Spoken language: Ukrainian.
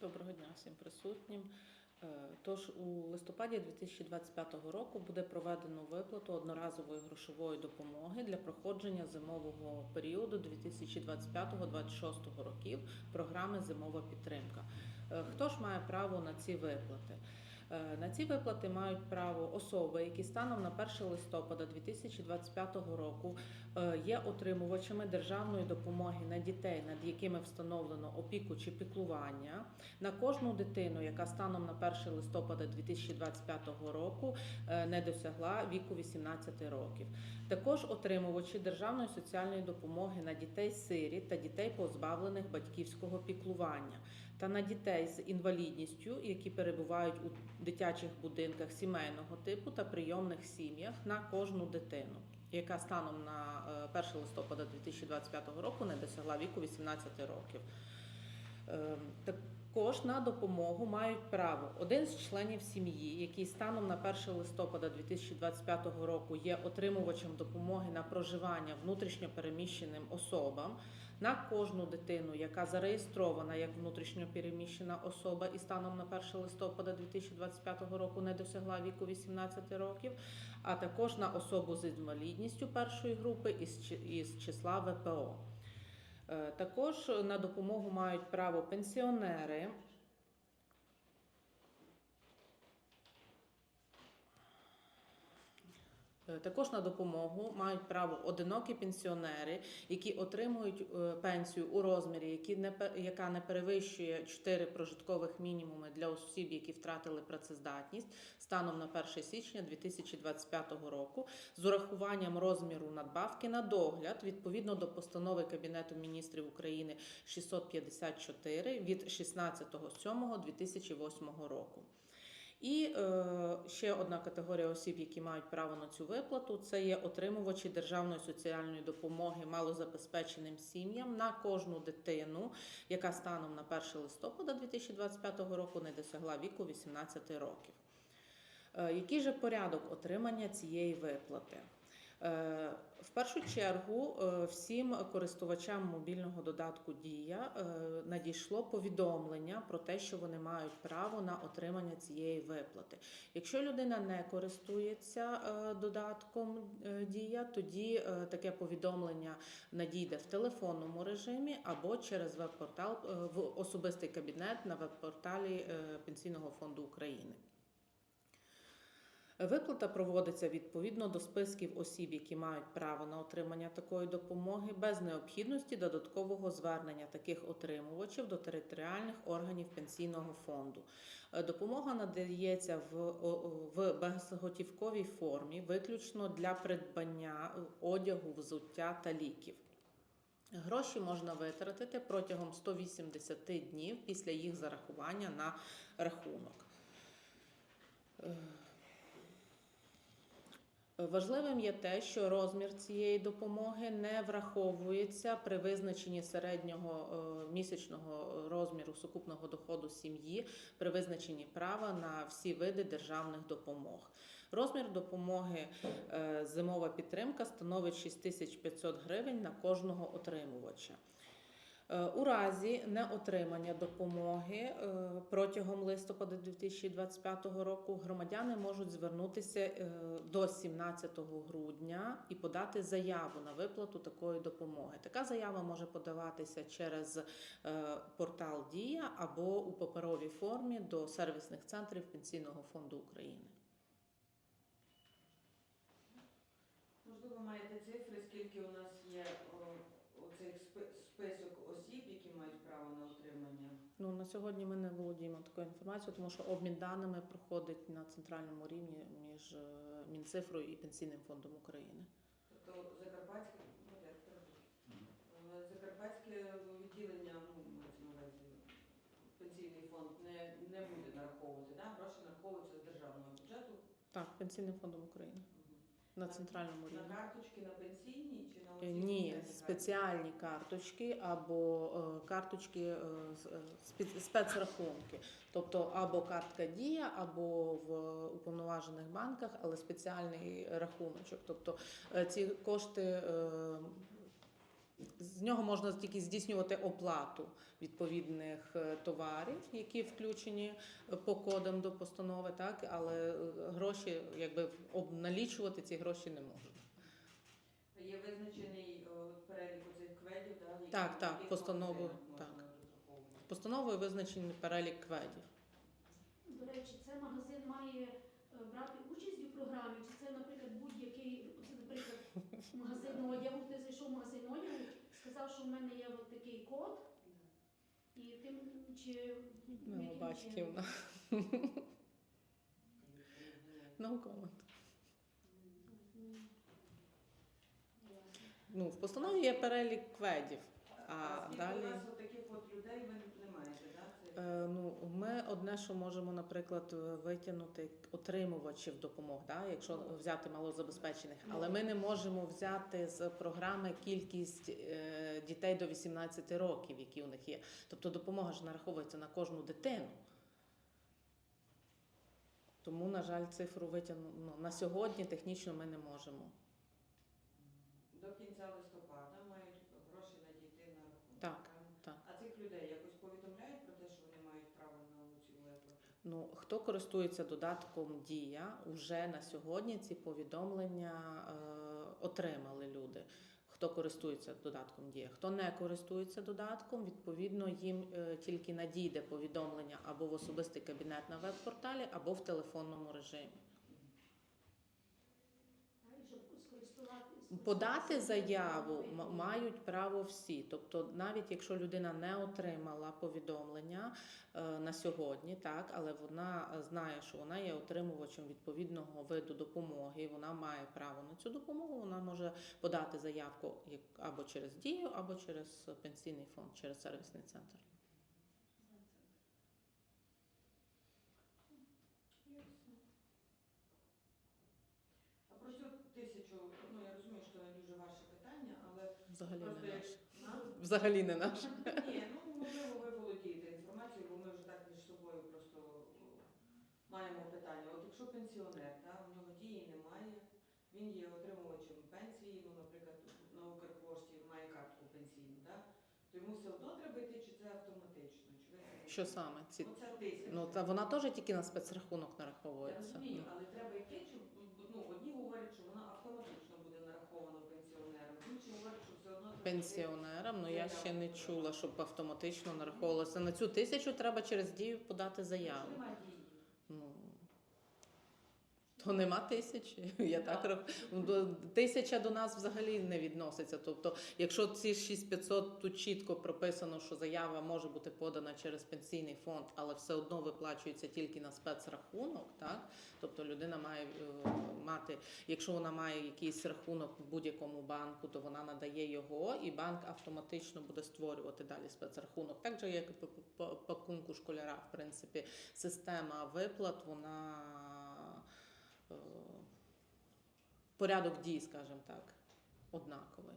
Доброго дня всім присутнім. Е, Тож у листопаді 2025 року буде проведено виплату одноразової грошової допомоги для проходження зимового періоду 2025-2026 років програми Зимова підтримка. Е, Хто ж має право на ці виплати? Е, На ці виплати мають право особи, які станом на 1 листопада 2025 року е, є отримувачами державної допомоги на дітей, над якими встановлено опіку чи піклування, на кожну дитину, яка станом на 1 листопада 2025 року е, не досягла віку 18 років. Також отримувачі державної соціальної допомоги на дітей сиріт та дітей позбавлених батьківського піклування, та на дітей з інвалідністю, які перебувають у дитячих будинках сімейного типу та прийомних сім'ях на кожну дитину. Яка станом на е, 1 листопада 2025 року не досягла віку 18 років. Також на допомогу мають право один з членів сім'ї, який станом на 1 листопада 2025 року є отримувачем допомоги на проживання внутрішньо переміщеним особам, на кожну дитину, яка зареєстрована як внутрішньо переміщена особа і станом на 1 листопада 2025 року не досягла віку 18 років, а також на особу з інвалідністю першої групи із числа ВПО. Е, Також на допомогу мають право пенсіонери. Також на допомогу мають право одинокі пенсіонери, які отримують е, пенсію у розмірі, які не яка не перевищує 4 прожиткових мінімуми для осіб, які втратили працездатність станом на 1 січня 2025 року, з урахуванням розміру надбавки на догляд відповідно до постанови Кабінету міністрів України 654 від 16.07.2008 року. І е, ще одна категорія осіб, які мають право на цю виплату, це є отримувачі державної соціальної допомоги малозабезпеченим сім'ям на кожну дитину, яка станом на 1 листопада 2025 року не досягла віку 18 років. Е, Який же порядок отримання цієї виплати? Е, В першу чергу е, всім користувачам мобільного додатку Дія е, надійшло повідомлення про те, що вони мають право на отримання цієї виплати. Якщо людина не користується додатком Дія, тоді таке повідомлення надійде в телефонному режимі або через веб-портал в особистий кабінет на веб-порталі Пенсійного фонду України. Виплата проводиться відповідно до списків осіб, які мають право на отримання такої допомоги, без необхідності додаткового звернення таких отримувачів до територіальних органів пенсійного фонду. Е, Допомога надається в, в безготівковій формі, виключно для придбання е, одягу, взуття та ліків. Гроші можна витратити протягом 180 днів після їх зарахування на рахунок. Важливим є те, що розмір цієї допомоги не враховується при визначенні середнього е, місячного розміру сукупного доходу сім'ї при визначенні права на всі види державних допомог. Розмір допомоги е, зимова підтримка становить 6500 гривень на кожного отримувача. Е, У разі неотримання допомоги е, протягом листопада 2025 року громадяни можуть звернутися е, до 17 грудня і подати заяву на виплату такої допомоги. Така заява може подаватися через портал Дія або у паперовій формі до сервісних центрів Пенсійного фонду України. Можливо, маєте цифри, скільки у нас є о, оцих спи- список осіб, які мають право на отримання? Ну на сьогодні ми не володіємо такою інформацією, тому що обмін даними проходить на центральному рівні між е, Мінцифрою і Пенсійним фондом України. Тобто Закарпатське, ну, Закарпатське відділення, ну, пенсійний фонд не, не буде нараховувати, да? гроші нараховуються з державного бюджету. Так, Пенсійним фондом України на центральному рівні. На карточки на пенсійні чи на Е, оці Ні, спеціальні спеціальні карточки або е, карточки е, спецрахунки, тобто або картка дія, або в уповноважених банках, але спеціальний рахуночок. Тобто ці кошти З нього можна тільки здійснювати оплату відповідних е, товарів, які включені е, по кодам до постанови, так але е, гроші, якби обналічувати ці гроші не можуть. Є визначений перелік оцих кведів, да, Так, так, яких постановою, так. Постановою визначений перелік кведів. До речі, це магазин має брати участь у програмі, чи це, наприклад, будь-який, наприклад, магазин одягу, ти зайшов в магазин одягу, сказав, що в мене є от такий код, і тим чи Ну, яким батьківна. No comment. Ну, в постанові є перелік кведів. А скільки далі- у вас от таких от людей ви не маєте, так? Це... Е, ну, ми одне, що можемо, наприклад, е, витягнути отримувачів допомог, да, якщо взяти малозабезпечених, але ми не можемо взяти з програми кількість е, дітей до 18 років, які у них є. Тобто допомога ж нараховується на кожну дитину. Тому, на жаль, цифру витягнути ну, на сьогодні технічно ми не можемо. До кінця листопада мають гроші надійти на рахунок. Так, правильно? так. А цих людей якось повідомляють про те, що вони мають право на цю виплату? Ну, хто користується додатком Дія, уже на сьогодні ці повідомлення е, отримали люди. Хто користується додатком Дія, хто не користується додатком, відповідно їм е, тільки надійде повідомлення або в особистий кабінет на веб-порталі, або в телефонному режимі. Щоб скористуватися. Подати заяву мають право всі. Тобто, навіть якщо людина не отримала повідомлення е, на сьогодні, так але вона знає, що вона є отримувачем відповідного виду допомоги, вона має право на цю допомогу. Вона може подати заявку або через дію, або через пенсійний фонд, через сервісний центр. Ясно. А про цю тисячу, ну я розумію, що не дуже ваше питання, але Взагалі просто не як наш. на- Взагалі не наш. Ні, ну можливо, ви володієте інформацією, бо ми вже так між собою просто о, маємо питання. От якщо пенсіонер, та, у нього дії немає, він є отримувачем пенсії, ну, наприклад, на Укрпошті має картку пенсійну, да, то йому все одно треба йти, чи це автоматично? Чи ви це Що саме? Ці Оця тисяча. ну та вона теж тільки на спецрахунок Я нараховується. розумію, але треба йти, чи ну одні говорять, що вона автоматично буде нарахована пенсіонеру, інші говорять, що все одно треба йти. Пенсіонерам, ну я ще не чула, щоб автоматично нараховувалося. На цю тисячу треба через дію подати заяву. То нема тисячі. Я так рах- Тисяча до нас взагалі не відноситься. Тобто, якщо ці 6500 тут чітко прописано, що заява може бути подана через пенсійний фонд, але все одно виплачується тільки на спецрахунок, так тобто людина має е, мати, якщо вона має якийсь рахунок в будь-якому банку, то вона надає його, і банк автоматично буде створювати далі спецрахунок. Так же, як і по пакунку школяра, в принципі, система виплат, вона порядок дій, скажімо так, однаковий.